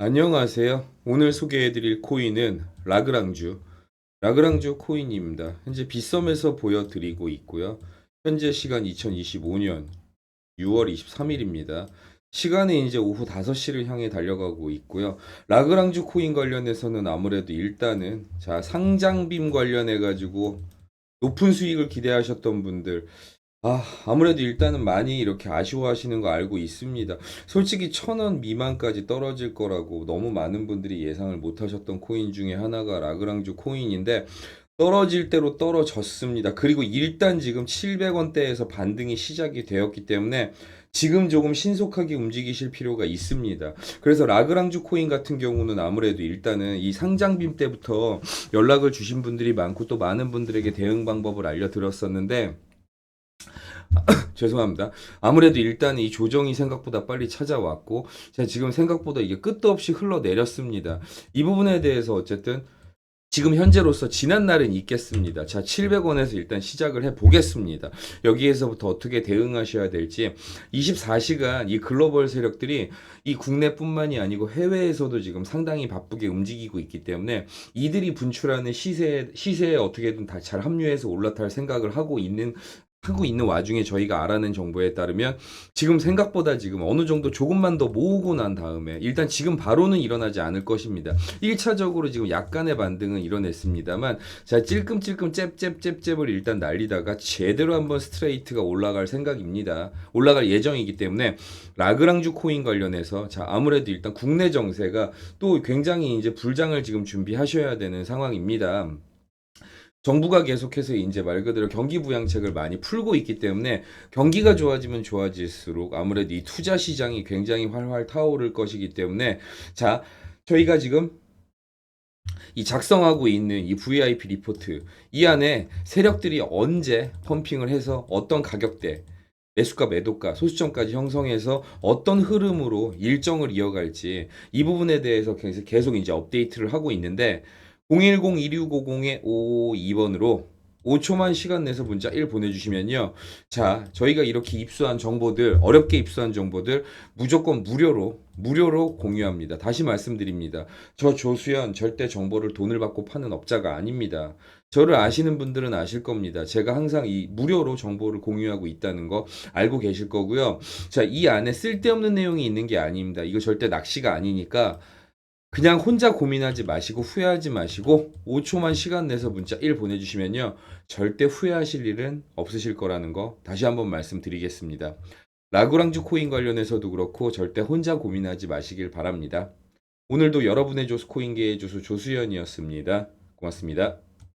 안녕하세요. 오늘 소개해드릴 코인은 라그랑주, 라그랑주 코인입니다. 현재 빗썸에서 보여드리고 있고요. 현재 시간 2025년 6월 23일입니다. 시간은 이제 오후 5시를 향해 달려가고 있고요. 라그랑주 코인 관련해서는 아무래도 일단은 자 상장빔 관련해 가지고 높은 수익을 기대하셨던 분들 아 아무래도 일단은 많이 이렇게 아쉬워하시는 거 알고 있습니다. 솔직히 천 원 미만까지 떨어질 거라고 너무 많은 분들이 예상을 못 하셨던 코인 중에 하나가 라그랑주 코인인데 떨어질 대로 떨어졌습니다. 그리고 일단 지금 700원대에서 반등이 시작이 되었기 때문에 지금 조금 신속하게 움직이실 필요가 있습니다. 그래서 라그랑주 코인 같은 경우는 아무래도 일단은 이 상장빔 때부터 연락을 주신 분들이 많고 또 많은 분들에게 대응 방법을 알려드렸었는데 죄송합니다. 아무래도 일단 이 조정이 생각보다 빨리 찾아왔고, 제가 지금 생각보다 이게 끝도 없이 흘러내렸습니다. 이 부분에 대해서 어쨌든 지금 현재로서 지난 날은 있겠습니다. 자, 700원에서 일단 시작을 해 보겠습니다. 여기에서부터 어떻게 대응하셔야 될지 24시간 이 글로벌 세력들이 이 국내뿐만이 아니고 해외에서도 지금 상당히 바쁘게 움직이고 있기 때문에 이들이 분출하는 시세 시세에 어떻게든 다 잘 합류해서 올라탈 생각을 하고 있는 하고 있는 와중에 저희가 알아낸 정보에 따르면 지금 생각보다 지금 어느 정도 조금만 더 모으고 난 다음에 일단 지금 바로는 일어나지 않을 것입니다. 1차적으로 지금 약간의 반등은 일어났습니다만 자 찔끔찔끔 잽잽잽잽을 일단 날리다가 제대로 한번 스트레이트가 올라갈 생각입니다. 올라갈 예정이기 때문에 라그랑주 코인 관련해서 자 아무래도 일단 국내 정세가 또 굉장히 이제 불장을 지금 준비하셔야 되는 상황입니다. 정부가 계속해서 이제 말 그대로 경기 부양책을 많이 풀고 있기 때문에 경기가 좋아지면 좋아질수록 아무래도 이 투자 시장이 굉장히 활활 타오를 것이기 때문에 자 저희가 지금 이 작성하고 있는 이 VIP 리포트 이 안에 세력들이 언제 펌핑을 해서 어떤 가격대 매수가 매도가 소수점까지 형성해서 어떤 흐름으로 일정을 이어갈지 이 부분에 대해서 계속 계속 이제 업데이트를 하고 있는데 010-2650-5552번으로 5초만 시간 내서 문자 1 보내주시면요. 자, 저희가 이렇게 입수한 정보들, 어렵게 입수한 정보들 무조건 무료로, 무료로 공유합니다. 다시 말씀드립니다. 저 조수연 절대 정보를 돈을 받고 파는 업자가 아닙니다. 저를 아시는 분들은 아실 겁니다. 제가 항상 이 무료로 정보를 공유하고 있다는 거 알고 계실 거고요. 자, 이 안에 쓸데없는 내용이 있는 게 아닙니다. 이거 절대 낚시가 아니니까 그냥 혼자 고민하지 마시고 후회하지 마시고 5초만 시간 내서 문자 1 보내주시면요. 절대 후회하실 일은 없으실 거라는 거 다시 한번 말씀드리겠습니다. 라그랑주 코인 관련해서도 그렇고 절대 혼자 고민하지 마시길 바랍니다. 오늘도 여러분의 조수 코인계의 조수 조수연이었습니다. 고맙습니다.